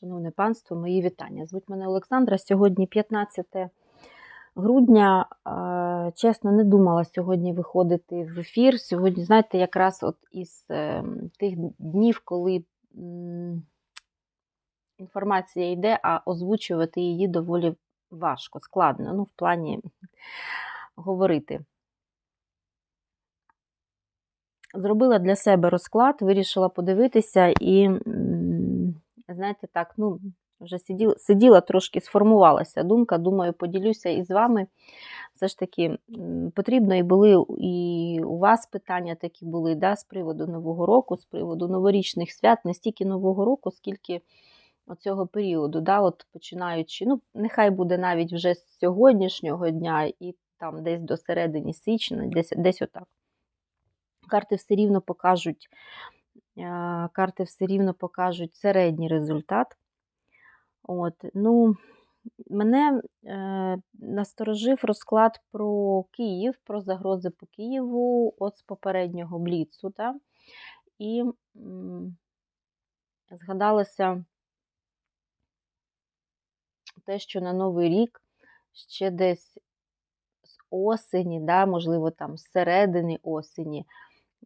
Шановне панство, мої вітання. Звуть мене Олександра. Сьогодні 15 грудня. Чесно, не думала сьогодні виходити в ефір. Сьогодні, знаєте, якраз от із е, тих днів, коли інформація йде, а озвучувати її доволі важко, складно. Ну, в плані говорити. Зробила для себе розклад, вирішила подивитися і, знаєте, так, ну, вже сиділа, сиділа трошки, сформувалася думка. Думаю, поділюся із вами. Все ж таки, потрібно і були і у вас питання такі були да, з приводу Нового року, з приводу новорічних свят, не стільки Нового року, скільки оцього періоду, да, от починаючи, ну, нехай буде навіть вже з сьогоднішнього дня і там десь до середини січня, десь, десь отак. Карти все рівно покажуть, карти все рівно покажуть середній результат. От, ну, Мене е, насторожив розклад про Київ, про загрози по Києву от з попереднього бліцу. Та? І м, згадалося те, що на Новий рік ще десь з осені, да, можливо, там з середини осені,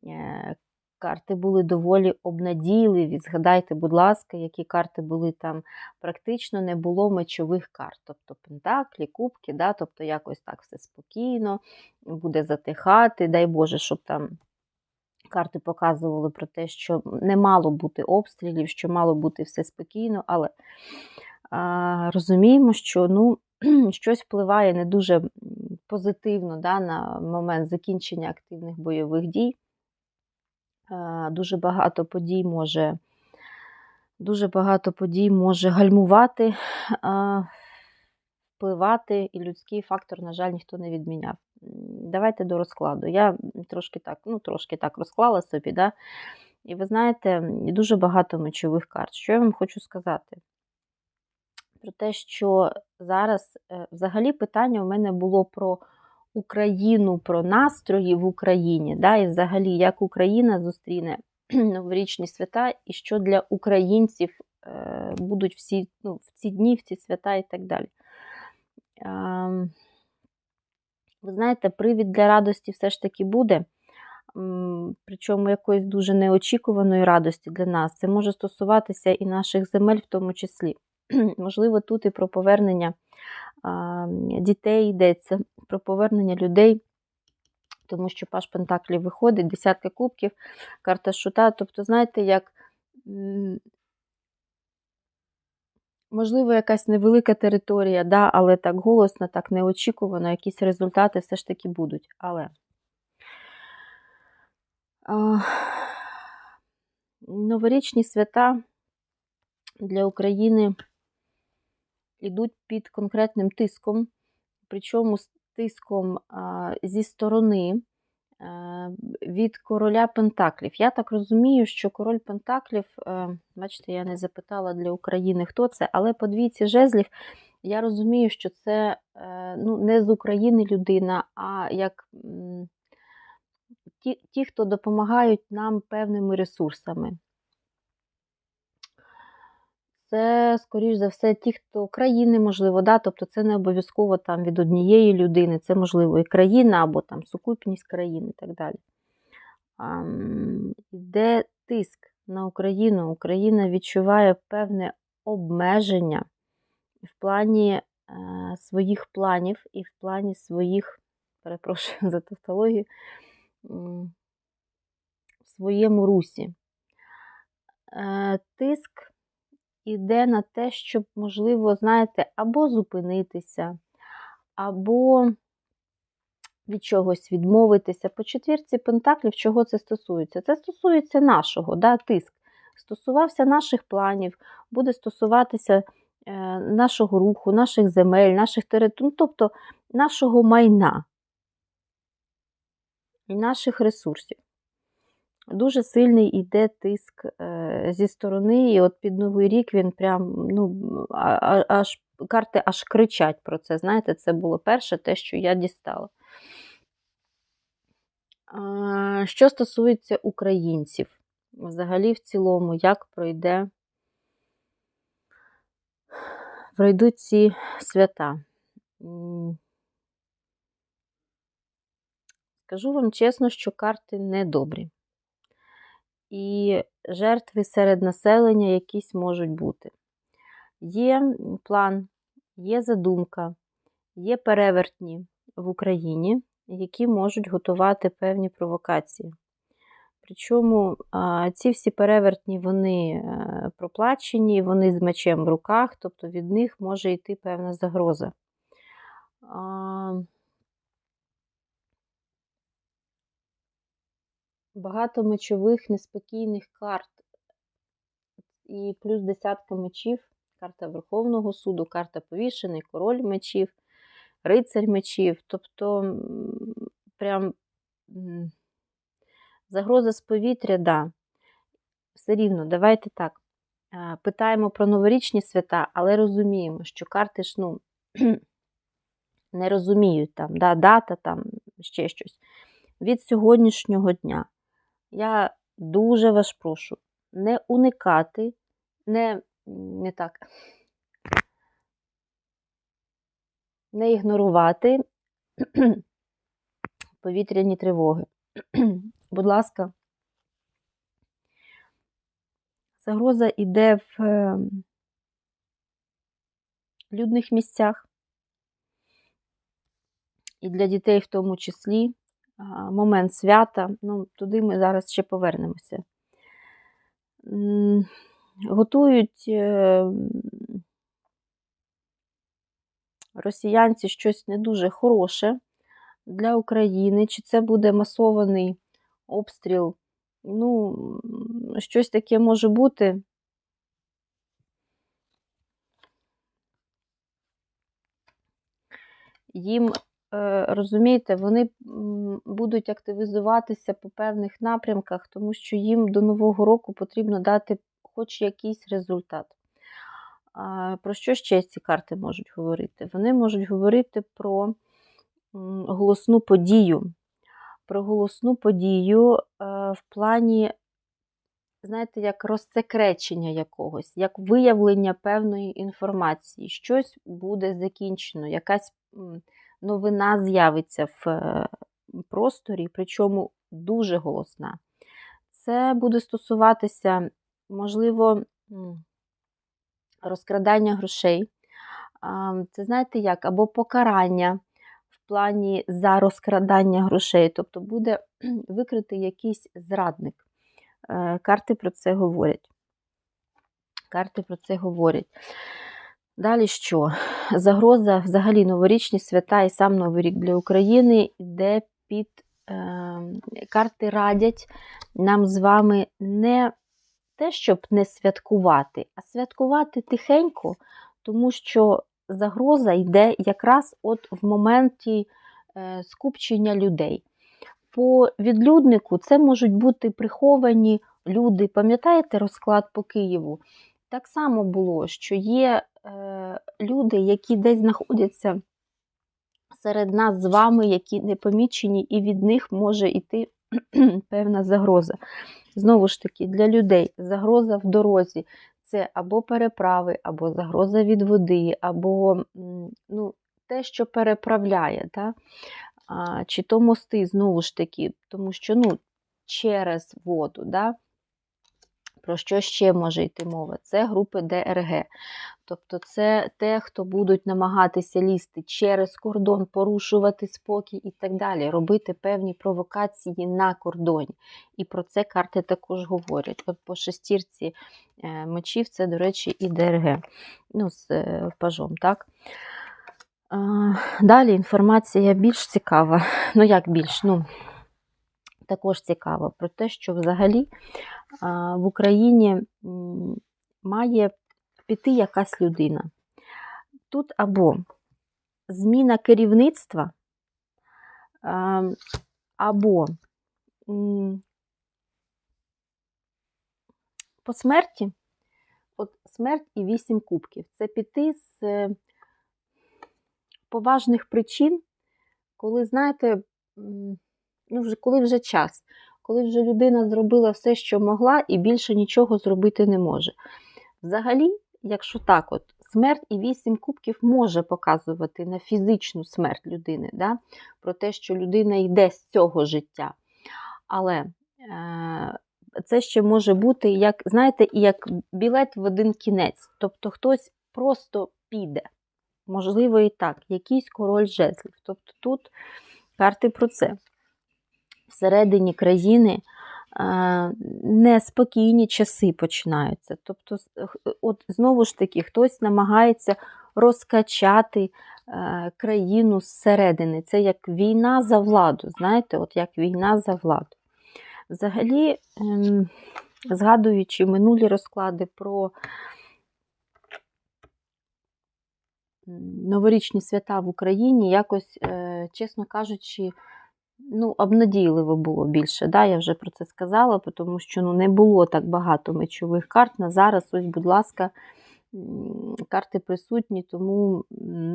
е, карти були доволі обнадійливі. Згадайте, будь ласка, які карти були там, практично не було мечових карт. Тобто пентаклі, кубки, да, тобто якось так все спокійно, буде затихати. Дай Боже, щоб там. Карти показували про те, що не мало бути обстрілів, що мало бути все спокійно, але а, розуміємо, що ну, щось впливає не дуже позитивно да, на момент закінчення активних бойових дій. Дуже багато подій може дуже багато подій може гальмувати, впливати, і людський фактор, на жаль, ніхто не відміняв. Давайте до розкладу. Я трошки так ну, трошки так розклала собі. Да? І ви знаєте, дуже багато мечових карт. Що я вам хочу сказати? Про те, що зараз взагалі питання у мене було про Україну, про настрої в Україні, да, і взагалі, як Україна зустріне новорічні свята, і що для українців будуть всі, ну, в ці дні, в ці свята і так далі. Ви знаєте, привід для радості все ж таки буде, причому якоїсь дуже неочікуваної радості для нас. Це може стосуватися і наших земель, в тому числі. Можливо, тут і про повернення дітей йдеться, про повернення людей, тому що Паш Пентаклів виходить, десятка кубків, карта шута. Тобто, знаєте, як. Можливо, якась невелика територія, да, але так голосно, так неочікувано, якісь результати все ж таки будуть. Але новорічні свята для України йдуть під конкретним тиском, причому з тиском зі сторони від короля Пентаклів. Я так розумію, що король Пентаклів, е, бачите, я не запитала для України, хто це, але по двійці жезлів я розумію, що це е, ну, не з України людина, а як ті, ті, хто допомагають нам певними ресурсами це, скоріш за все, ті, хто країни, можливо, да, тобто це не обов'язково там від однієї людини, це, можливо, і країна або там сукупність країн і так далі. Йде тиск на Україну. Україна відчуває певне обмеження в плані е, своїх планів і в плані своїх, перепрошую за тавтологію, в своєму русі. Е, тиск іде на те, щоб, можливо, знаєте, або зупинитися, або від чогось відмовитися. По четвірці пентаклів, чого це стосується? Це стосується нашого, да, тиск. Стосувався наших планів, буде стосуватися е, нашого руху, наших земель, наших територій, ну, тобто нашого майна і наших ресурсів. Дуже сильний іде тиск е, зі сторони, і от під Новий рік він прям, ну, аж карти аж кричать про це. Знаєте, це було перше те, що я дістала. Що стосується українців, взагалі, в цілому, як пройде пройдуть ці свята. Скажу вам чесно, що карти недобрі. І жертви серед населення якісь можуть бути. Є план, є задумка, є перевертні в Україні, які можуть готувати певні провокації. Причому ці всі перевертні вони е, проплачені, вони з мечем в руках, тобто від них може йти певна загроза. Багато мечових неспокійних карт. І плюс десятка мечів, карта Верховного суду, карта повішений, король мечів, рицарь мечів. Тобто, прям загроза з повітря, да. Все рівно, давайте так. Питаємо про новорічні свята, але розуміємо, що карти ж ну, не розуміють там, да, дата, там, ще щось. Від сьогоднішнього дня я дуже вас прошу не уникати, не, не так, не ігнорувати повітряні тривоги. Будь ласка, загроза йде в е, людних місцях. І для дітей в тому числі момент свята. Ну, туди ми зараз ще повернемося. Готують е, росіянці щось не дуже хороше для України. Чи це буде масований обстріл? Ну, щось таке може бути. Їм розумієте, вони будуть активізуватися по певних напрямках, тому що їм до Нового року потрібно дати хоч якийсь результат. Про що ще ці карти можуть говорити? Вони можуть говорити про голосну подію. Про голосну подію е, в плані, знаєте, як розсекречення якогось, як виявлення певної інформації. Щось буде закінчено, якась новина з'явиться в е, просторі, причому дуже голосна. Це буде стосуватися, можливо, розкрадання грошей. Це знаєте як? Або покарання в плані за розкрадання грошей, тобто буде викритий якийсь зрадник. Е, Карти про це говорять. Карти про це говорять. Далі що? Загроза, взагалі, новорічні свята і сам Новий рік для України йде під е, карти радять нам з вами не те, щоб не святкувати, а святкувати тихенько, тому що загроза йде якраз от в моменті е, скупчення людей. По відлюднику це можуть бути приховані люди. Пам'ятаєте розклад по Києву? Так само було, що є е, люди, які десь знаходяться серед нас з вами, які не помічені, і від них може йти певна загроза. Знову ж таки, для людей загроза в дорозі це або переправи, або загроза від води, або ну, те, що переправляє. Да? А, чи то мости, знову ж таки, тому що ну, через воду. Да? Про що ще може йти мова? Це групи ДРГ. Тобто це те, хто будуть намагатися лізти через кордон, порушувати спокій і так далі, робити певні провокації на кордоні. І про це карти також говорять. От по шестірці е, мечів це, до речі, і ДРГ. Ну, з е, пажом, так? Далі інформація більш цікава. Ну, як більш? Ну, також цікава про те, що взагалі в Україні має піти якась людина. Тут або зміна керівництва, або по смерті, от смерть і вісім кубків. Це піти з е, поважних причин, коли, знаєте, ну, вже, коли вже час, коли вже людина зробила все, що могла, і більше нічого зробити не може. Взагалі, якщо так от смерть і вісім кубків може показувати на фізичну смерть людини, да? про те, що людина йде з цього життя. Але е, це ще може бути, як, знаєте, як білет в один кінець. Тобто хтось просто піде. Можливо, і так, якийсь король жезлів. Тобто тут карти про це. Всередині країни е, неспокійні часи починаються. Тобто, от знову ж таки, хтось намагається розкачати е, країну зсередини. Це як війна за владу. Знаєте, от як війна за владу. Взагалі, ем, згадуючи минулі розклади про новорічні свята в Україні, якось, е, чесно кажучи, ну, обнадійливо було більше. Да? Я вже про це сказала, тому що ну, не було так багато мечових карт. На зараз, ось, будь ласка, карти присутні, тому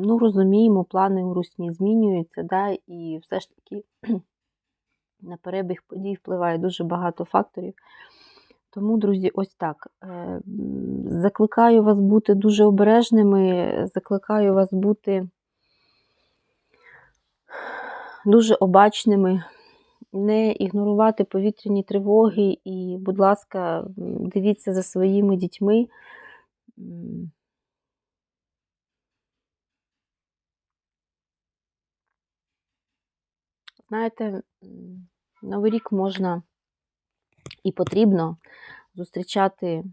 ну, розуміємо, плани у Русні змінюються, да? і все ж таки на перебіг подій впливає дуже багато факторів. Тому, друзі, ось так. Е, закликаю вас бути дуже обережними, закликаю вас бути дуже обачними, не ігнорувати повітряні тривоги і, будь ласка, дивіться за своїми дітьми. Знаєте, Новий рік можна і потрібно зустрічати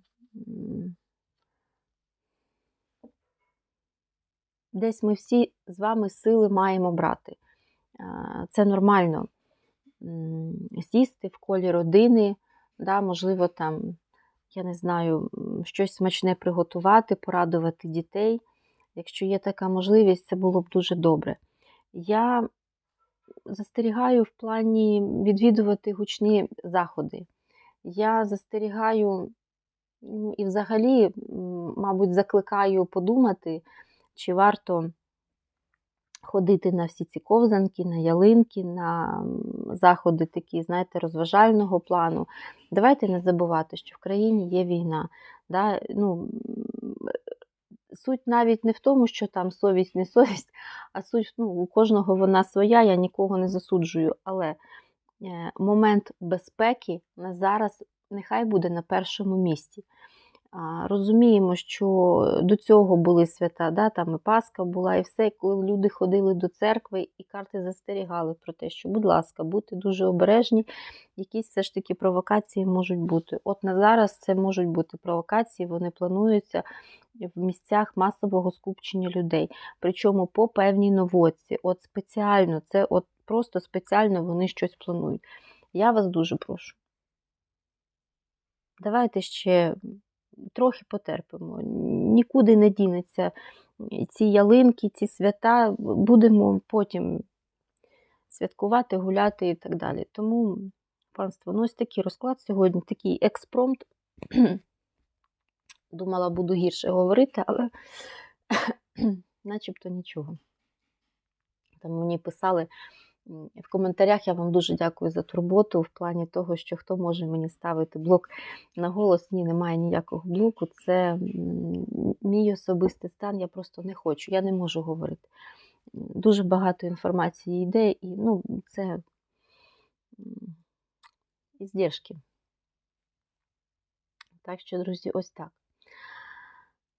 десь ми всі з вами сили маємо брати. Це нормально сісти в колі родини, да, можливо, там, я не знаю, щось смачне приготувати, порадувати дітей. Якщо є така можливість, це було б дуже добре. Я застерігаю в плані відвідувати гучні заходи. Я застерігаю ну, і взагалі, мабуть, закликаю подумати, чи варто ходити на всі ці ковзанки, на ялинки, на заходи такі, знаєте, розважального плану. Давайте не забувати, що в країні є війна. Да? Ну, Суть навіть не в тому, що там совість, не совість, а суть ну, у кожного вона своя, я нікого не засуджую. Але е, момент безпеки на зараз нехай буде на першому місці. Розуміємо, що до цього були свята, да, там і Пасха була, і все, коли люди ходили до церкви, і карти застерігали про те, що, будь ласка, будьте дуже обережні, якісь все ж таки провокації можуть бути. От на зараз це можуть бути провокації, вони плануються в місцях масового скупчення людей. Причому по певній новоці. От спеціально, це от просто спеціально вони щось планують. Я вас дуже прошу. Давайте ще трохи потерпимо. Нікуди не дінеться ці ялинки, ці свята, будемо потім святкувати, гуляти і так далі. Тому, панство, ну ось такий розклад сьогодні, такий експромт. Думала, буду гірше говорити, але начебто нічого. Там мені писали в коментарях я вам дуже дякую за турботу в плані того, що хто може мені ставити блок на голос. Ні, немає ніякого блоку. Це мій особистий стан, я просто не хочу, я не можу говорити. Дуже багато інформації йде, і ну, це іздержки. Так що, друзі, ось так.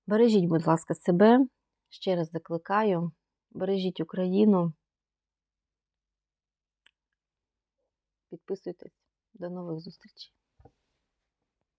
Бережіть, будь ласка, себе. Ще раз закликаю, бережіть Україну. Підписуйтесь. До нових зустрічей!